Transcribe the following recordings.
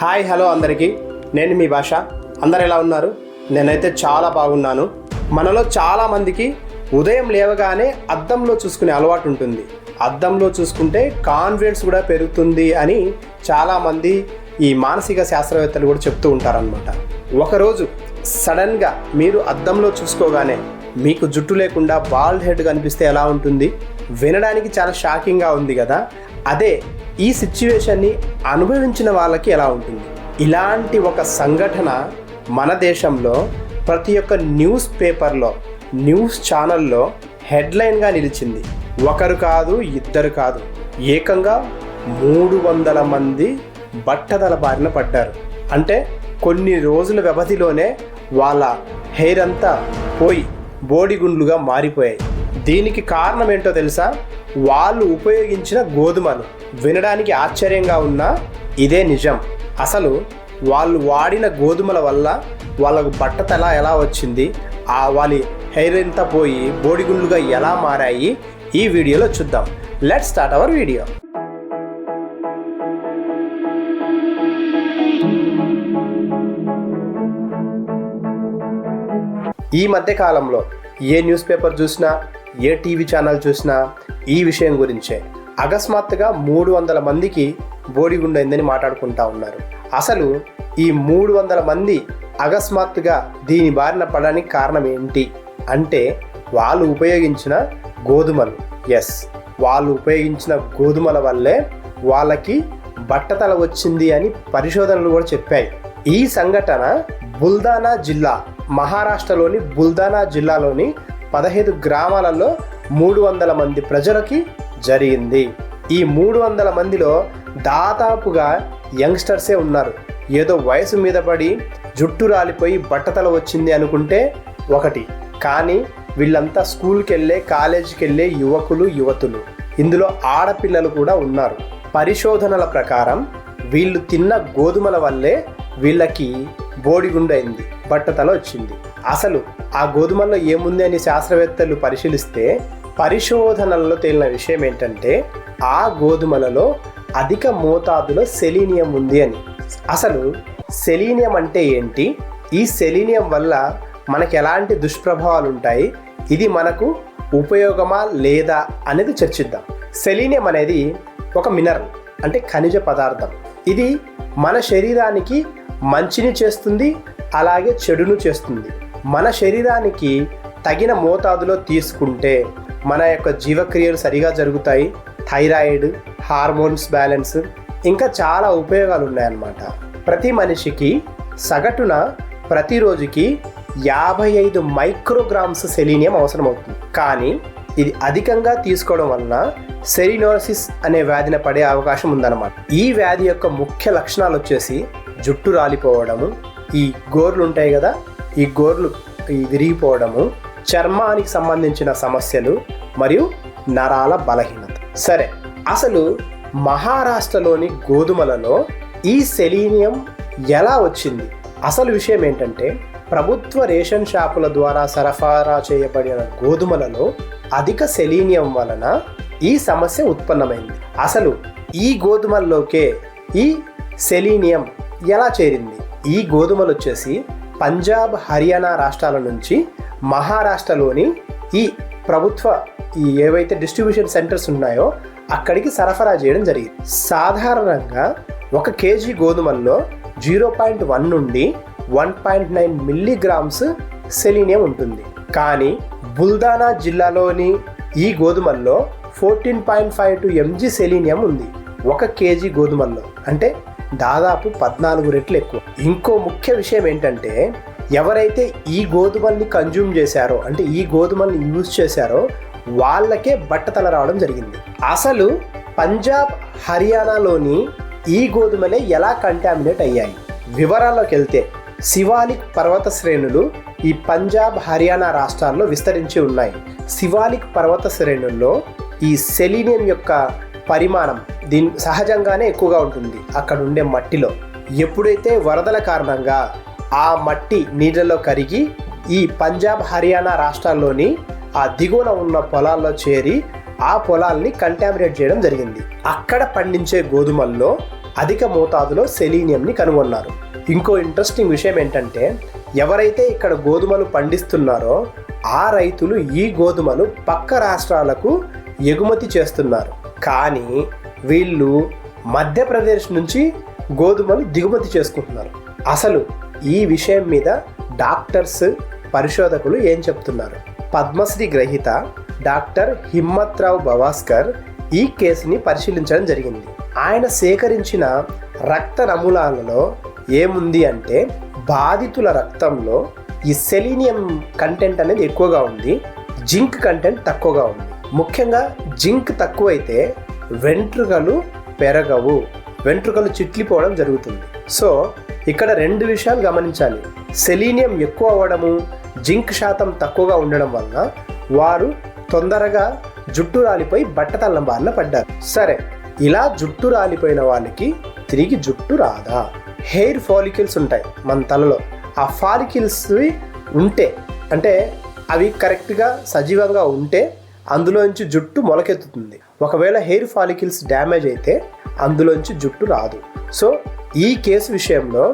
Hi hello అందరికీ. నేను మీ భాష. అందరు ఎలా ఉన్నారు? నేనైతే చాలా బాగున్నాను. మనలో చాలామందికి ఉదయం లేవగానే అద్దంలో చూసుకునే అలవాటు ఉంటుంది. అద్దంలో చూసుకుంటే కాన్ఫిడెన్స్ కూడా పెరుగుతుంది అని చాలామంది ఈ మానసిక శాస్త్రవేత్తలు కూడా చెప్తూ ఉంటారనమాట ఒకరోజు సడన్గా మీరు అద్దంలో చూసుకోగానే మీకు జుట్టు లేకుండా బాల్డ్ హెడ్ కనిపిస్తే ఎలా ఉంటుంది? వినడానికి చాలా షాకింగ్గా ఉంది కదా. అదే ఈ సిచ్యువేషన్ని అనుభవించిన వాళ్ళకి ఎలా ఉంటుంది? ఇలాంటి ఒక సంఘటన మన దేశంలో ప్రతి ఒక్క న్యూస్ పేపర్లో న్యూస్ ఛానల్లో హెడ్లైన్గా నిలిచింది. ఒకరు కాదు ఇద్దరు కాదు. ఏకంగా మూడు వందల మంది బట్టదల బారిన పడ్డారు. అంటే కొన్ని రోజుల వ్యవధిలోనే వాళ్ళ హెయిర్ అంతా పోయి బోడిగుండ్లుగా మారిపోయాయి. దీనికి కారణం ఏంటో తెలుసా? వాళ్ళు ఉపయోగించిన గోధుమలు. వినడానికి ఆశ్చర్యంగా ఉన్నా ఇదే నిజం. అసలు వాళ్ళు వాడిన గోధుమల వల్ల వాళ్ళకు బట్టతల ఎలా వచ్చింది? ఆ వాళ్ళ హెయిర్ ఎంత పోయి బోడిగుండ్లుగా ఎలా మారాయి? ఈ వీడియోలో చూద్దాం. Let start our video. ఈ మధ్య కాలంలో ఏ న్యూస్ పేపర్ చూసినా ఏ టీవీ ఛానల్ చూసినా ఈ విషయం గురించే. అకస్మాత్తుగా మూడు వందల మందికి బోడిగుండైందని మాట్లాడుకుంటా ఉన్నారు. అసలు ఈ మూడు వందల మంది అకస్మాత్తుగా దీని బారిన పడడానికి కారణం ఏంటి? అంటే వాళ్ళు ఉపయోగించిన గోధుమలు. ఎస్ వాళ్ళు ఉపయోగించిన గోధుమల వల్లే వాళ్ళకి బట్టతల వచ్చింది అని పరిశోధనలు కూడా చెప్పాయి. ఈ సంఘటన బుల్దానా జిల్లా మహారాష్ట్రలోని బుల్దానా జిల్లాలోని పదహైదు గ్రామాలలో మూడు వందల మంది ప్రజలకి జరిగింది. ఈ మూడు వందల మందిలో దాదాపుగా యంగ్స్టర్సే ఉన్నారు. ఏదో వయసు మీద పడి జుట్టు రాలిపోయి బట్టతల వచ్చింది అనుకుంటే ఒకటి. కానీ వీళ్ళంతా స్కూల్కి వెళ్ళే కాలేజీకి వెళ్ళే యువకులు యువతులు. ఇందులో ఆడపిల్లలు కూడా ఉన్నారు. పరిశోధనల ప్రకారం వీళ్ళు తిన్న గోధుమల వల్లే వీళ్ళకి బోడిగుండైంది బట్టతల వచ్చింది. అసలు ఆ గోధుమల్లో ఏముంది అని శాస్త్రవేత్తలు పరిశీలిస్తే పరిశోధనల్లో తేలిన విషయం ఏంటంటే ఆ గోధుమలలో అధిక మోతాదులో సెలీనియం ఉంది అని. అసలు సెలీనియం అంటే ఏంటి? ఈ సెలీనియం వల్ల మనకు ఎలాంటి దుష్ప్రభావాలు ఉంటాయి? ఇది మనకు ఉపయోగమా లేదా అనేది చర్చిద్దాం. సెలీనియం అనేది ఒక మినరల్ అంటే ఖనిజ పదార్థం. ఇది మన శరీరానికి మంచిని చేస్తుంది అలాగే చెడును చేస్తుంది. మన శరీరానికి తగిన మోతాదులో తీసుకుంటే మన యొక్క జీవక్రియలు సరిగా జరుగుతాయి. థైరాయిడ్ హార్మోన్స్ బ్యాలెన్స్ ఇంకా చాలా ఉపయోగాలు ఉన్నాయన్నమాట ప్రతి మనిషికి సగటున ప్రతిరోజుకి యాభై ఐదు మైక్రోగ్రామ్స్ సెలీనియం అవసరమవుతుంది. కానీ ఇది అధికంగా తీసుకోవడం వలన సెరినోసిస్ అనే వ్యాధిన పడే అవకాశం ఉందన్నమాట. ఈ వ్యాధి యొక్క ముఖ్య లక్షణాలు వచ్చేసి జుట్టు రాలిపోవడము ఈ గోర్లు ఉంటాయి కదా ఈ గోర్లు విరిగిపోవడము చర్మానికి సంబంధించిన సమస్యలు మరియు నరాల బలహీనత. సరే అసలు మహారాష్ట్రలోని గోధుమలలో ఈ సెలీనియం ఎలా వచ్చింది? అసలు విషయం ఏంటంటే ప్రభుత్వ రేషన్ షాపుల ద్వారా సరఫరా చేయబడిన గోధుమలలో అధిక సెలీనియం వలన ఈ సమస్య ఉత్పన్నమైంది. అసలు ఈ గోధుమల్లోకే ఈ సెలీనియం ఎలా చేరింది? ఈ గోధుమలు వచ్చేసి పంజాబ్ హర్యానా రాష్ట్రాల నుంచి మహారాష్ట్రలోని ఈ ప్రభుత్వ ఈ ఏవైతే డిస్ట్రిబ్యూషన్ సెంటర్స్ ఉన్నాయో అక్కడికి సరఫరా చేయడం జరిగింది. సాధారణంగా ఒక కేజీ గోధుమల్లో జీరో పాయింట్ వన్ నుండి one point nine milligrams selenium ఉంటుంది. కానీ బుల్దానా జిల్లాలోని ఈ గోధుమల్లో fourteen point five two MG selenium ఉంది. ఒక కేజీ గోధుమల్లో. అంటే దాదాపు పద్నాలుగు రెట్లు ఎక్కువ. ఇంకో ముఖ్య విషయం ఏంటంటే ఎవరైతే ఈ గోధుమల్ని కన్జ్యూమ్ చేశారో అంటే ఈ గోధుమల్ని యూజ్ చేశారో వాళ్ళకే బట్టతల రావడం జరిగింది. అసలు పంజాబ్ హర్యానాలోని ఈ గోధుమలే ఎలా కంటామినేట్ అయ్యాయి? వివరాల్లోకి వెళ్తే శివాలిక్ పర్వత శ్రేణులు ఈ పంజాబ్ హర్యానా రాష్ట్రాల్లో విస్తరించి ఉన్నాయి. శివాలిక్ పర్వత శ్రేణుల్లో ఈ సెలీనియం యొక్క పరిమాణం దీని సహజంగానే ఎక్కువగా ఉంటుంది. అక్కడ ఉండే మట్టిలో. ఎప్పుడైతే వరదల కారణంగా ఆ మట్టి నీళ్ళలో కరిగి ఈ పంజాబ్ హర్యానా రాష్ట్రాల్లోని ఆ దిగువన ఉన్న పొలాల్లో చేరి ఆ పొలాల్ని కంటామినేట్ చేయడం జరిగింది. అక్కడ పండించే గోధుమల్లో అధిక మోతాదులో సెలీనియంని కనుగొన్నారు. ఇంకో ఇంట్రెస్టింగ్ విషయం ఏంటంటే ఎవరైతే ఇక్కడ గోధుమలు పండిస్తున్నారో ఆ రైతులు ఈ గోధుమలు పక్క రాష్ట్రాలకు ఎగుమతి చేస్తున్నారు. కానీ వీళ్ళు మధ్యప్రదేశ్ నుంచి గోధుమలు దిగుమతి చేసుకుంటున్నారు. అసలు ఈ విషయం మీద డాక్టర్స్ పరిశోధకులు ఏం చెప్తున్నారు? పద్మశ్రీ గ్రహీత డాక్టర్ హిమ్మత్రావు భవాస్కర్ ఈ కేసుని పరిశీలించడం జరిగింది. ఆయన సేకరించిన రక్త నమూనాలలో ఏముంది అంటే బాధితుల రక్తంలో ఈ సెలీనియం కంటెంట్ అనేది ఎక్కువగా ఉంది జింక్ కంటెంట్ తక్కువగా ఉంది. ముఖ్యంగా జింక్ తక్కువైతే వెంట్రుకలు పెరగవు. వెంట్రుకలు చిట్లిపోవడం జరుగుతుంది. సో ఇక్కడ రెండు విషయాలు గమనించాలి. సెలీనియం ఎక్కువ అవ్వడము జింక్ శాతం తక్కువగా ఉండడం వలన వారు తొందరగా జుట్టు రాలిపోయి బట్టతల్లం బారిన పడ్డారు. సరే ఇలా జుట్టు రాలిపోయిన వాళ్ళకి తిరిగి జుట్టు రాదా? హెయిర్ ఫాలికిల్స్ ఉంటాయి మన తలలో. ఆ ఫాలికిల్స్ ఉంటే అంటే అవి కరెక్ట్గా సజీవంగా ఉంటే అందులోంచి జుట్టు మొలకెత్తుతుంది. ఒకవేళ హెయిర్ ఫాలికల్స్ డ్యామేజ్ అయితే అందులోంచి జుట్టు రాదు. సో ఈ కేసు విషయంలో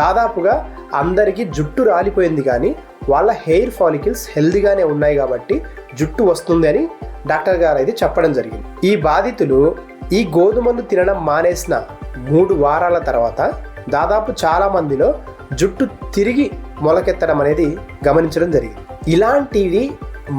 దాదాపుగా అందరికీ జుట్టు రాలిపోయింది కానీ వాళ్ళ హెయిర్ ఫాలికల్స్ హెల్దీగానే ఉన్నాయి కాబట్టి జుట్టు వస్తుంది అని డాక్టర్ గారు అయితే చెప్పడం జరిగింది. ఈ బాధితులు ఈ గోధుమలు తినడం మానేసిన మూడు వారాల తర్వాత దాదాపు చాలా మందిలో జుట్టు తిరిగి మొలకెత్తడం అనేది గమనించడం జరిగింది. ఇలాంటివి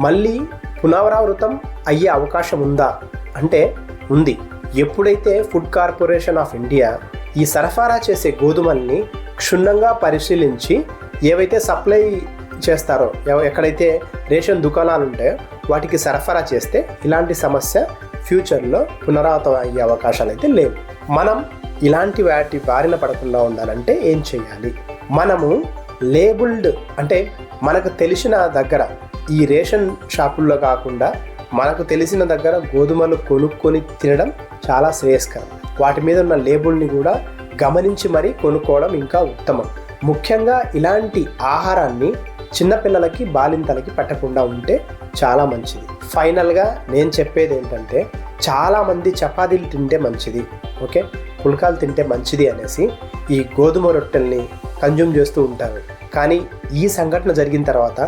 మళ్ళీ పునరావృతం అయ్యే అవకాశం ఉందా? అంటే ఉంది. ఎప్పుడైతే ఫుడ్ కార్పొరేషన్ ఆఫ్ ఇండియా ఈ సరఫరా చేసే గోధుమల్ని క్షుణ్ణంగా పరిశీలించి ఏవైతే సప్లై చేస్తారో ఎవ- ఎక్కడైతే రేషన్ దుకాణాలు ఉంటాయో వాటికి సరఫరా చేస్తే ఇలాంటి సమస్య ఫ్యూచర్లో పునరావృతం అయ్యే అవకాశాలు అయితే లేవు. మనం ఇలాంటి వాటి బారిన పడకుండా ఉండాలంటే ఏం చేయాలి? మనము లేబుల్డ్ అంటే మనకు తెలిసిన దగ్గర ఈ రేషన్ షాపుల్లో కాకుండా మనకు తెలిసిన దగ్గర గోధుమలు కొనుక్కొని తినడం చాలా శ్రేయస్కరం. వాటి మీద ఉన్న లేబుల్ని కూడా గమనించి మరీ కొనుక్కోవడం ఇంకా ఉత్తమం. ముఖ్యంగా ఇలాంటి ఆహారాన్ని చిన్నపిల్లలకి బాలింతలకి పెట్టకుండా ఉంటే చాలా మంచిది. ఫైనల్గా నేను చెప్పేది ఏంటంటే చాలామంది చపాతీలు తింటే మంచిది ఓకే? పుల్కాలు తింటే మంచిది అనేసి ఈ గోధుమ రొట్టెల్ని కన్జ్యూమ్ చేస్తూ ఉంటారు. కానీ ఈ సంఘటన జరిగిన తర్వాత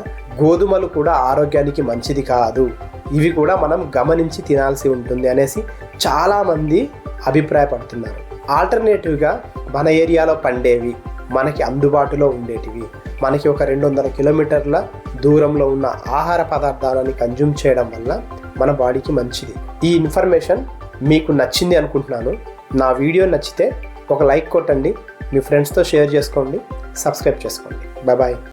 గోధుమలు కూడా ఆరోగ్యానికి మంచిది కాదు. ఇవి కూడా మనం గమనించి తినాల్సి ఉంటుంది అనేసి చాలామంది అభిప్రాయపడుతున్నారు. ఆల్టర్నేటివ్గా మన ఏరియాలో పండేవి మనకి అందుబాటులో ఉండేటివి మనకి ఒక రెండు వందల కిలోమీటర్ల దూరంలో ఉన్న ఆహార పదార్థాలని కన్జ్యూమ్ చేయడం వల్ల మన బాడీకి మంచిది. ఈ ఇన్ఫర్మేషన్ మీకు నచ్చింది అనుకుంటున్నాను. నా వీడియో నచ్చితే ఒక లైక్ కొట్టండి. మీ ఫ్రెండ్స్తో షేర్ చేసుకోండి. సబ్స్క్రైబ్ చేసుకోండి. బాయ్